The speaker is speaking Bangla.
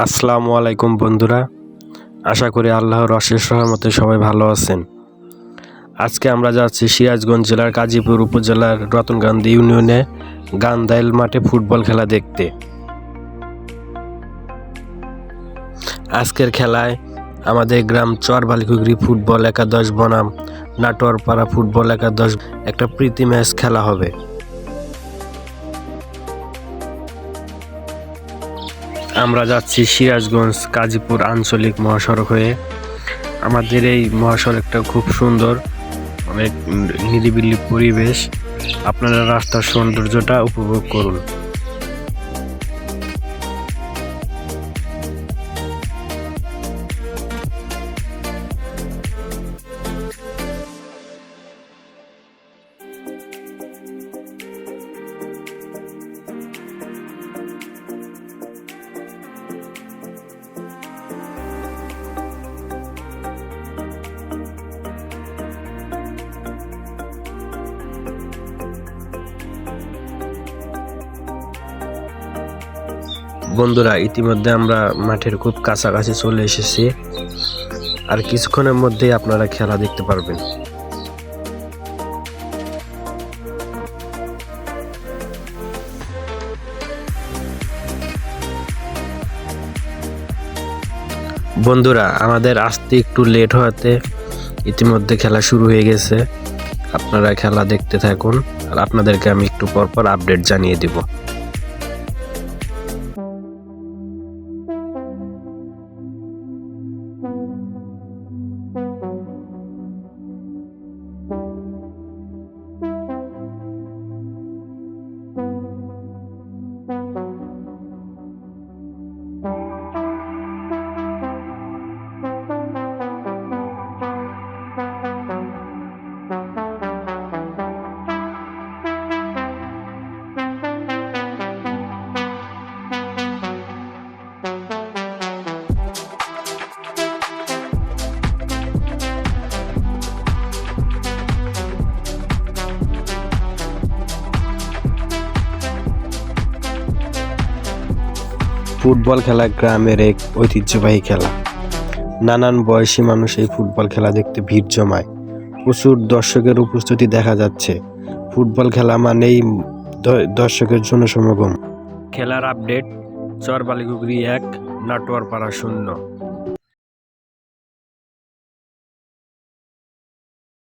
আসসালামু আলাইকুম বন্ধুরা। আশা করি আল্লাহর অশেষ রহমতে সবাই ভালো আছেন। আজকে আমরা যাচ্ছি সিরাজগঞ্জ জেলার গাজীপুর উপজেলার রতনগান্ধী ইউনিয়নে গান্দাইল মাঠে ফুটবল খেলা দেখতে। আজকের খেলায় আমাদের গ্রাম চর চরবালিকুগরি ফুটবল একাদশ বনাম নাটোয়ারপাড়া ফুটবল একাদশ, একটা প্রীতি ম্যাচ খেলা হবে। আমরা যাচ্ছি সিরাজগঞ্জ কাজীপুর আঞ্চলিক মহাসড়ক হয়ে। আমাদের এই মহাসড়কটা খুব সুন্দর, অনেক নিরিবিলি পরিবেশ। আপনারা রাস্তার সৌন্দর্যটা উপভোগ করুন। বন্ধুরা, ইতিমধ্যে আমরা মাঠের খুব কাছাকাছি চলে এসেছি। আর কিছুক্ষণের মধ্যেই আপনারা খেলা দেখতে পারবেন। বন্ধুরা, আমাদের আসতে একটু লেট হওয়াতে ইতিমধ্যে খেলা শুরু হয়ে গেছে। আপনারা খেলা দেখতে থাকুন, আর আপনাদেরকে আমি একটু পর পর আপডেট জানিয়ে দিব। ফুটবল খেলা গ্রামের এক ঐতিহ্যবাহী খেলা। নানান বয়সী মানুষ এই ফুটবল খেলা দেখতে ভিড় জমায়। প্রচুর দর্শকের উপস্থিতি দেখা যাচ্ছে। ফুটবল খেলা মানেই দর্শকের জন্য সমাগম খেলার আপডেট চর বালিগুগরি এক, নাটোয়ার পাড়া শূন্য।